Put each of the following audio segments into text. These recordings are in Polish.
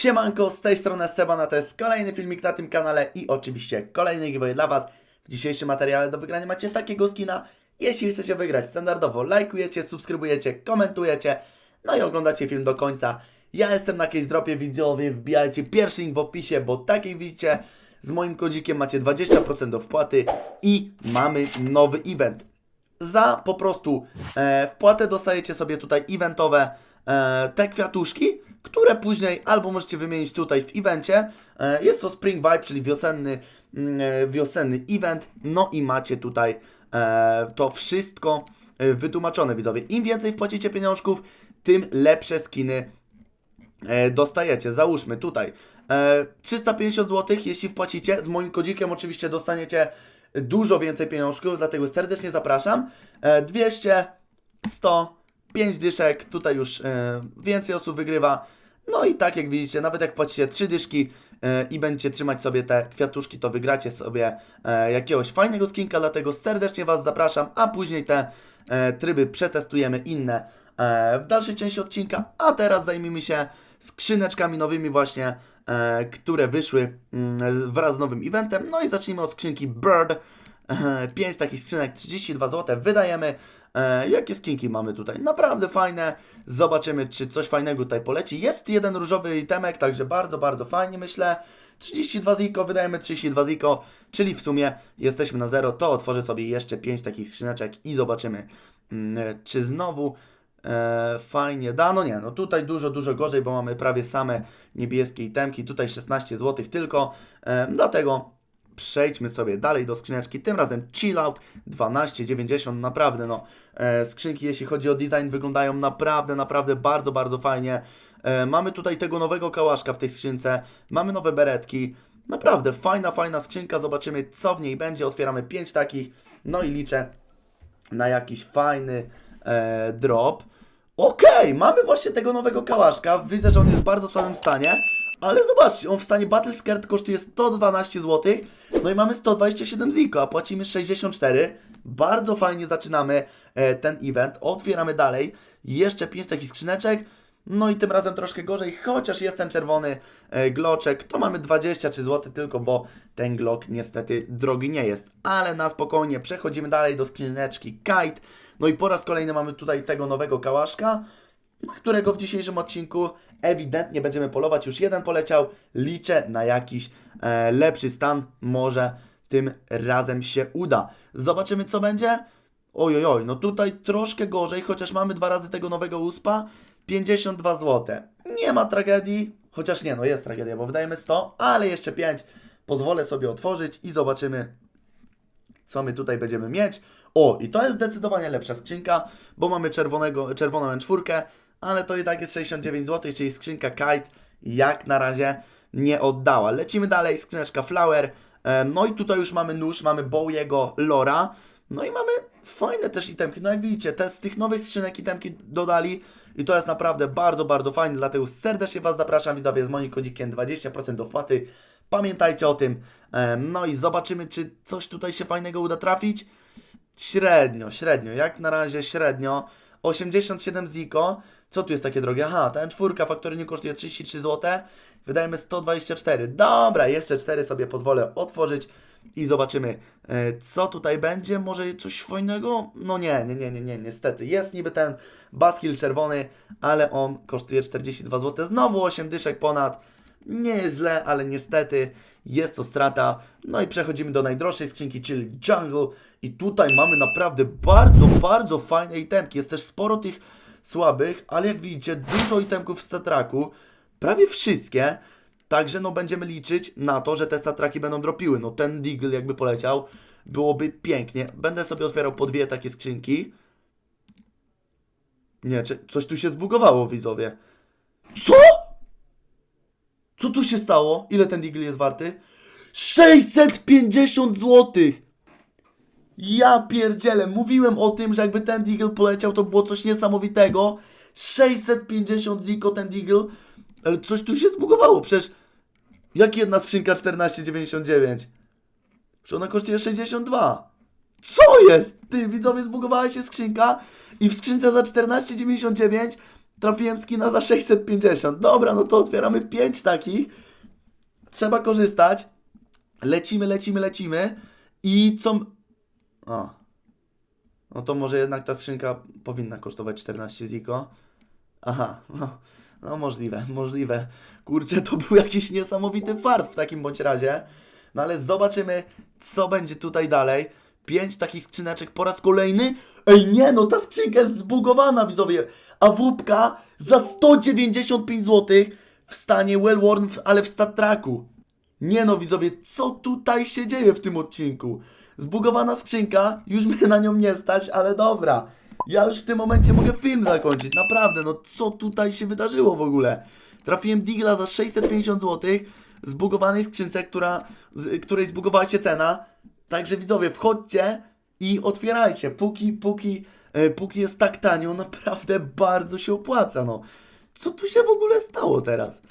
Siemanko, z tej strony Esteban, a to jest kolejny filmik na tym kanale i oczywiście kolejny giveaway dla Was. W dzisiejszym materiale do wygrania macie takiego skina. Jeśli chcecie wygrać standardowo, lajkujecie, subskrybujecie, komentujecie, no i oglądacie film do końca. Ja jestem na Case Dropie, widzowie, wbijajcie pierwszy link w opisie, bo tak jak widzicie, z moim kodzikiem macie 20% do wpłaty i mamy nowy event za po prostu e, wpłatę dostajecie sobie tutaj eventowe e, te kwiatuszki, które później albo możecie wymienić tutaj w evencie. E, jest to Spring Vibe, czyli wiosenny, mm, e, wiosenny event. No i macie tutaj e, to wszystko wytłumaczone, widzowie. Im więcej wpłacicie pieniążków, tym lepsze skiny dostajecie. Załóżmy tutaj e, 350 zł, jeśli wpłacicie. Z moim kodzikiem oczywiście dostaniecie dużo więcej pieniążków, dlatego serdecznie zapraszam. E, 200, 100, 5 dyszek, tutaj już e, więcej osób wygrywa. No i tak jak widzicie, nawet jak wpłacicie 3 dyszki e, i będziecie trzymać sobie te kwiatuszki, to wygracie sobie e, jakiegoś fajnego skinka, dlatego serdecznie Was zapraszam, a później te e, tryby przetestujemy inne e, w dalszej części odcinka, a teraz zajmijmy się skrzyneczkami nowymi właśnie, e, które wyszły mm, wraz z nowym eventem. No i zacznijmy od skrzynki Bird. 5 takich skrzynek, 32 zł wydajemy. E, jakie skinki mamy tutaj? Naprawdę fajne. Zobaczymy, czy coś fajnego tutaj poleci. Jest jeden różowy itemek, także bardzo, bardzo fajnie myślę. 32 ziko, wydajemy 32 ziko, czyli w sumie jesteśmy na zero. To otworzę sobie jeszcze 5 takich skrzyneczek i zobaczymy, mm, czy znowu e, fajnie da. No nie, no tutaj dużo, dużo gorzej, bo mamy prawie same niebieskie itemki. Tutaj 16 zł tylko, e, dlatego przejdźmy sobie dalej do skrzyneczki. Tym razem Chill Out 12,90. Naprawdę, no, e, skrzynki, jeśli chodzi o design, wyglądają naprawdę, naprawdę bardzo, bardzo fajnie. E, mamy tutaj tego nowego kałaszka w tej skrzynce. Mamy nowe beretki. Naprawdę fajna, fajna skrzynka. Zobaczymy, co w niej będzie. Otwieramy 5 takich. No i liczę na jakiś fajny e, drop. Okej, mamy właśnie tego nowego kałaszka. Widzę, że on jest w bardzo słabym stanie. Ale zobaczcie, on w stanie Battle Skirt kosztuje 112 zł. No i mamy 127 ziko, a płacimy 64. Bardzo fajnie zaczynamy e, ten event. Otwieramy dalej. Jeszcze 5 takich skrzyneczek. No i tym razem troszkę gorzej, chociaż jest ten czerwony e, gloczek, to mamy 23 zł tylko, bo ten glok niestety drogi nie jest. Ale na spokojnie przechodzimy dalej do skrzyneczki Kite. No i po raz kolejny mamy tutaj tego nowego kałaszka, którego w dzisiejszym odcinku ewidentnie będziemy polować. Już jeden poleciał, liczę na jakiś e, lepszy stan, może tym razem się uda. Zobaczymy co będzie. Oj, oj, oj, no tutaj troszkę gorzej, chociaż mamy dwa razy tego nowego uspa. 52 zł. Nie ma tragedii, chociaż nie, no jest tragedia, bo wydajemy 100, ale jeszcze 5 pozwolę sobie otworzyć i zobaczymy, co my tutaj będziemy mieć. O, i to jest zdecydowanie lepsza skrzynka, bo mamy czerwonego, czerwoną M4, ale to i tak jest 69 zł, czyli skrzynka Kite jak na razie nie oddała. Lecimy dalej, skrzyneczka Flower. E, No i tutaj już mamy nóż, mamy Bowiego Lora. No i mamy fajne też itemki. No jak widzicie, te z tych nowych skrzynek itemki dodali i to jest naprawdę bardzo, bardzo fajne, dlatego serdecznie Was zapraszam widzowie z moim kodzikiem 20% do wpłaty. Pamiętajcie o tym. E, No i zobaczymy, czy coś tutaj się fajnego uda trafić. Średnio, średnio, jak na razie średnio. 87 ziko. Co tu jest takie drogie? Aha, ta czwórka faktorynie kosztuje 33 zł. Wydajemy 124. Dobra, jeszcze 4 sobie pozwolę otworzyć i zobaczymy, e, co tutaj będzie. Może coś fajnego? No nie, nie, nie, nie, nie, niestety. Jest niby ten baskill czerwony, ale on kosztuje 42 zł. Znowu 8 dyszek ponad. Nie jest źle, ale niestety jest to strata. No i przechodzimy do najdroższej skrzynki, czyli Jungle. I tutaj mamy naprawdę bardzo, bardzo fajne itemki. Jest też sporo tych słabych, ale jak widzicie, dużo itemków w statraku. Prawie wszystkie. Także no będziemy liczyć na to, że te statraki będą dropiły. No ten Deagle jakby poleciał, byłoby pięknie. Będę sobie otwierał po dwie takie skrzynki. Nie, czy coś tu się zbugowało, widzowie. Co? Co tu się stało? Ile ten Deagle jest warty? 650 zł! Ja pierdzielę, mówiłem o tym, że jakby ten Deagle poleciał, to było coś niesamowitego. 650 ziko ten Deagle, ale coś tu się zbugowało, przecież jak jedna skrzynka 14,99? Że ona kosztuje 62. Co jest? Ty, widzowie, zbugowała się skrzynka i w skrzynce za 14,99 trafiłem skina za 650. Dobra, no to otwieramy 5 takich. Trzeba korzystać. Lecimy, lecimy, lecimy. I co... O. No to może jednak ta skrzynka powinna kosztować 14 ziko. Aha, no, no możliwe, możliwe. Kurczę, to był jakiś niesamowity fart w takim bądź razie. No ale zobaczymy, co będzie tutaj dalej. Pięć takich skrzyneczek po raz kolejny. Ej, nie, no ta skrzynka jest zbugowana, widzowie. A wódka za 195 zł w stanie Wellworn, w- ale w StatTracku. Nie no, widzowie, co tutaj się dzieje w tym odcinku? Zbugowana skrzynka, już mnie na nią nie stać, ale dobra. Ja już w tym momencie mogę film zakończyć, naprawdę, no co tutaj się wydarzyło w ogóle? Trafiłem Digla za 650 zł, zbugowanej skrzynce, która, z, której zbugowała się cena. Także widzowie, wchodźcie i otwierajcie, póki, póki, e, póki jest tak tanio, naprawdę bardzo się opłaca, no. Co tu się w ogóle stało teraz?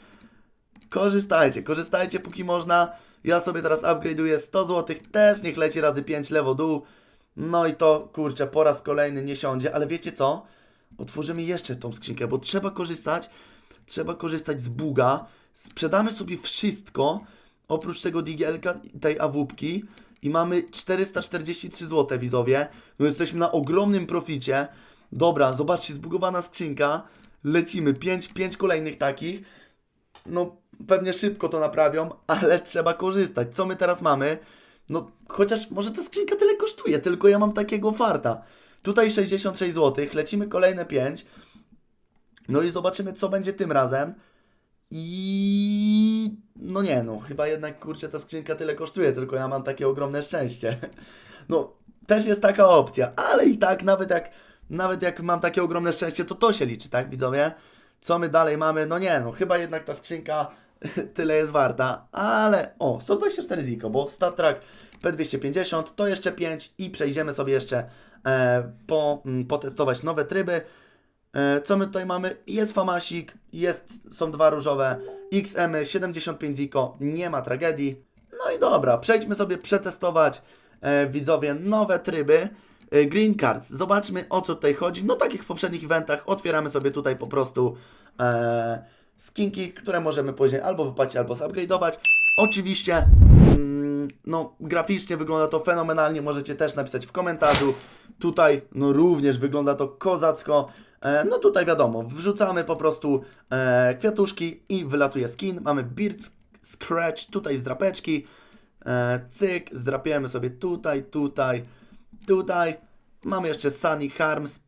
Korzystajcie, korzystajcie póki można. Ja sobie teraz upgrade'uję 100 zł, też niech leci razy 5 lewo dół. No i to, kurczę, po raz kolejny nie siądzie, ale wiecie co? Otworzymy jeszcze tą skrzynkę, bo trzeba korzystać, trzeba korzystać z buga. Sprzedamy sobie wszystko, oprócz tego digielka, tej awupki i mamy 443 zł, widzowie. No jesteśmy na ogromnym proficie. Dobra, zobaczcie, zbugowana skrzynka. Lecimy, 5, 5 kolejnych takich. No, pewnie szybko to naprawią, ale trzeba korzystać. Co my teraz mamy? No, chociaż może ta skrzynka tyle kosztuje, tylko ja mam takiego farta. Tutaj 66 zł, lecimy kolejne 5. No i zobaczymy, co będzie tym razem. I no nie, no, chyba jednak kurczę ta skrzynka tyle kosztuje, tylko ja mam takie ogromne szczęście. No, też jest taka opcja, ale i tak, nawet jak, nawet jak mam takie ogromne szczęście, to to się liczy, tak, widzowie? Co my dalej mamy? No nie, no, chyba jednak ta skrzynka tyle jest warta, ale o, 124 ziko, bo StatTrack P250 to jeszcze 5 i przejdziemy sobie jeszcze e, po, mm, potestować nowe tryby. E, co my tutaj mamy? Jest Famasik, jest, są dwa różowe, XM 75 ziko, nie ma tragedii. No i dobra, przejdźmy sobie przetestować e, widzowie nowe tryby. E, Green Cards, zobaczmy o co tutaj chodzi. No tak jak w poprzednich eventach, otwieramy sobie tutaj po prostu e, skinki, które możemy później albo wypłacić, albo zupgrade'ować. Oczywiście, mm, no graficznie wygląda to fenomenalnie, możecie też napisać w komentarzu. Tutaj, no również wygląda to kozacko. E, no tutaj wiadomo, wrzucamy po prostu e, kwiatuszki i wylatuje skin. Mamy Beard Scratch, tutaj z drapeczki. E, cyk, zdrapiemy sobie tutaj, tutaj, tutaj. Mamy jeszcze Sunny Harms.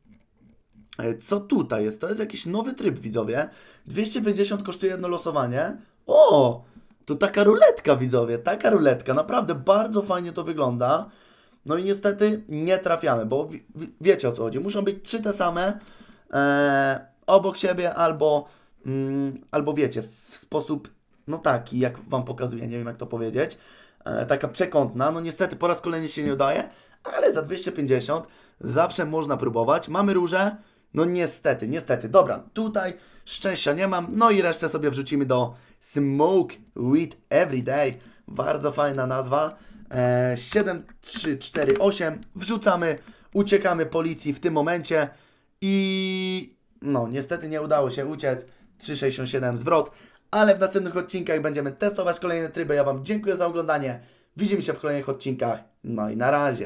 E, Co tutaj jest? To jest jakiś nowy tryb, widzowie. 250 kosztuje jedno losowanie. O! To taka ruletka, widzowie. Taka ruletka. Naprawdę bardzo fajnie to wygląda. No i niestety nie trafiamy, bo wi- wi- wiecie o co chodzi. Muszą być trzy te same e, obok siebie albo, mm, albo wiecie, w sposób no taki, jak Wam pokazuję, nie wiem jak to powiedzieć. E, taka przekątna. No niestety po raz kolejny się nie udaje, ale za 250 zawsze można próbować. Mamy róże. No niestety, niestety. Dobra, tutaj szczęścia nie mam. No i resztę sobie wrzucimy do Smoke with Everyday. Bardzo fajna nazwa. E, 7348. Wrzucamy, uciekamy policji w tym momencie. I no, niestety nie udało się uciec. 367 zwrot. Ale w następnych odcinkach będziemy testować kolejne tryby. Ja Wam dziękuję za oglądanie. Widzimy się w kolejnych odcinkach. No i na razie.